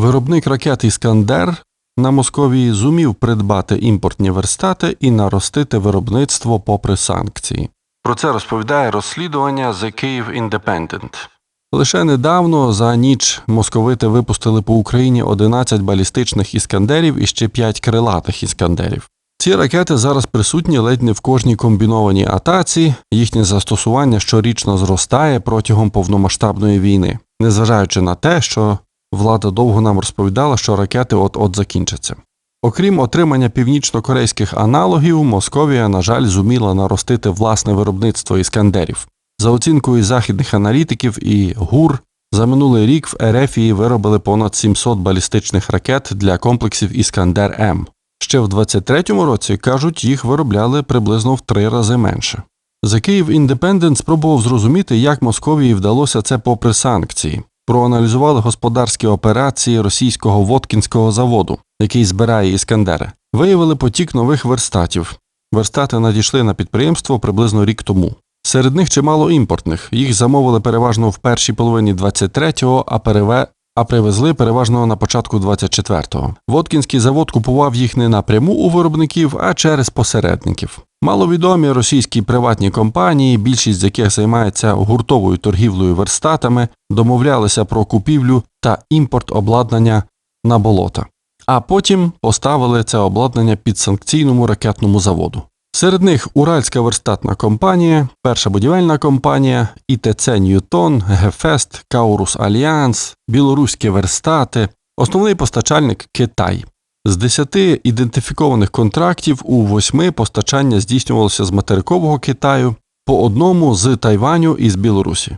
Виробник ракет Іскандер на Московії зумів придбати імпортні верстати і наростити виробництво попри санкції. Про це розповідає розслідування The Kyiv Independent. Лише недавно за ніч московити випустили по Україні 11 балістичних іскандерів і ще 5 крилатих іскандерів. Ці ракети зараз присутні ледь не в кожній комбінованій атаці. Їхнє застосування щорічно зростає протягом повномасштабної війни, незважаючи на те, що влада довго нам розповідала, що ракети от-от закінчаться. Окрім отримання північно-корейських аналогів, Московія, на жаль, зуміла наростити власне виробництво іскандерів. За оцінкою західних аналітиків і ГУР, за минулий рік в Ерефії виробили понад 700 балістичних ракет для комплексів Іскандер М. Ще в 23-му році, кажуть, їх виробляли приблизно в три рази менше. The Kyiv Independent спробував зрозуміти, як Московії вдалося це попри санкції. Проаналізували господарські операції російського водкінського заводу, який збирає іскандери. Виявили потік нових верстатів. Верстати надійшли на підприємство приблизно рік тому. Серед них чимало імпортних. Їх замовили переважно в першій половині 23-го, а переве... а привезли переважно на початку 24-го. Воткінський завод купував їх не напряму у виробників, а через посередників. Маловідомі російські приватні компанії, більшість з яких займається гуртовою торгівлею верстатами, домовлялися про купівлю та імпорт обладнання на болота. А потім поставили це обладнання під санкційному ракетному заводу. Серед них Уральська верстатна компанія, Перша будівельна компанія, ІТЦ Ньютон, Гефест, Каурус Альянс, Білоруські верстати, основний постачальник Китай. З 10 ідентифікованих контрактів у 8 постачання здійснювалося з материкового Китаю, по одному з Тайваню і з Білорусі.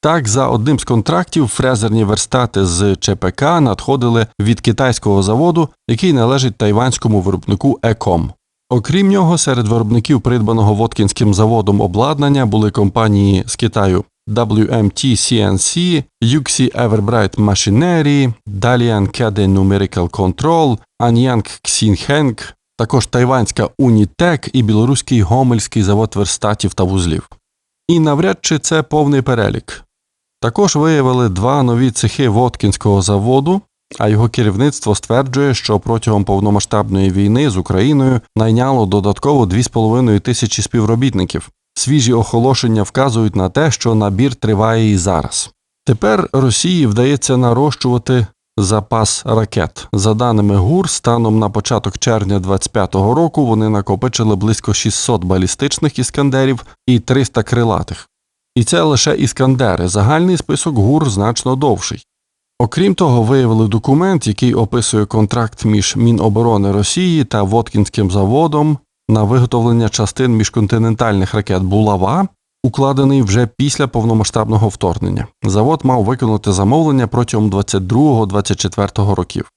Так, за одним з контрактів фрезерні верстати з ЧПК надходили від китайського заводу, який належить тайванському виробнику Еком. Окрім нього, серед виробників придбаного Воткінським заводом обладнання були компанії з Китаю WMT CNC, Yuxi Everbright Machinery, Dalian Kade Numerical Control, Anyang Xinheng, також тайванська Unitec і білоруський Гомельський завод верстатів та вузлів. І навряд чи це повний перелік. Також виявили два нові цехи Воткінського заводу, а його керівництво стверджує, що протягом повномасштабної війни з Україною найняло додатково 2,5 тисячі співробітників. Свіжі оголошення вказують на те, що набір триває і зараз. Тепер Росії вдається нарощувати запас ракет. За даними ГУР, станом на початок червня 2025 року вони накопичили близько 600 балістичних іскандерів і 300 крилатих. І це лише іскандери. Загальний список ГУР значно довший. Окрім того, виявили документ, який описує контракт між Міноборони Росії та Воткінським заводом на виготовлення частин міжконтинентальних ракет Булава, укладений вже після повномасштабного вторгнення. Завод мав виконати замовлення протягом 22-24 років.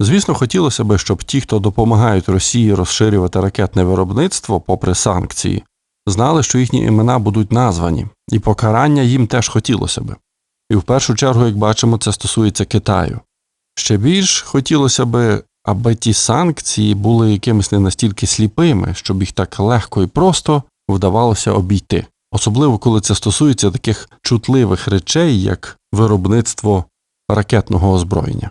Звісно, хотілося б, щоб ті, хто допомагають Росії розширювати ракетне виробництво, попри санкції, знали, що їхні імена будуть названі, і покарання їм теж хотілося би. І в першу чергу, як бачимо, це стосується Китаю. Ще більш хотілося би, аби ті санкції були якимись не настільки сліпими, щоб їх так легко і просто вдавалося обійти, особливо коли це стосується таких чутливих речей, як виробництво ракетного озброєння.